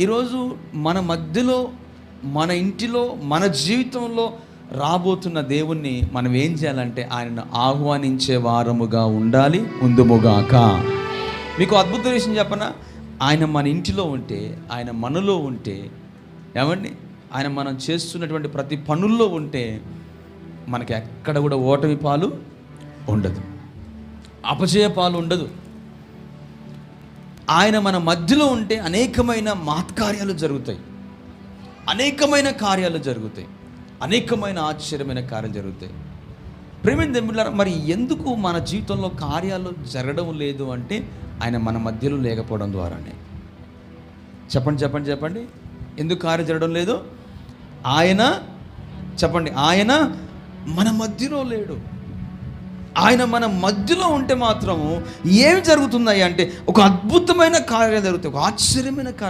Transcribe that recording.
ఈరోజు మన మధ్యలో మన ఇంటిలో మన జీవితంలో రాబోతున్న దేవుణ్ణి మనం ఏం చేయాలంటే ఆయనను ఆహ్వానించే వారముగా ఉండాలి ఉందుముగాక. మీకు అద్భుత విషయం చెప్పనా? ఆయన మన ఇంటిలో ఉంటే ఆయన మనలో ఉంటే ఏమండి? ఆయన మనం చేస్తున్నటువంటి ప్రతి పనుల్లో ఉంటే మనకి ఎక్కడ కూడా ఓటమి పాలు ఉండదు. అపజయ పాలు ఉండదు. ఆయన మన మధ్యలో ఉంటే అనేకమైన మహత్కార్యాలు జరుగుతాయి. అనేకమైన కార్యాలు జరుగుతాయి. అనేకమైన ఆశ్చర్యమైన కార్యాలు జరుగుతాయి. ప్రేమిణ దెమ్మిళ్ళారా మరి ఎందుకు మన జీవితంలో కార్యాలు జరగడం లేదు అంటే ఆయన మన మధ్యలో లేకపోవడం ద్వారానే. చెప్పండి చెప్పండి చెప్పండి. ఎందుకు కార్యం జరగడం లేదు? ఆయన చెప్పండి. ఆయన మన మధ్యలో లేడు. ఆయన మన మధ్యలో ఉంటే మాత్రం ఏమి జరుగుతున్నాయి అంటే ఒక అద్భుతమైన కార్యం జరుగుతాయి ఒక ఆశ్చర్యమైన కార్యం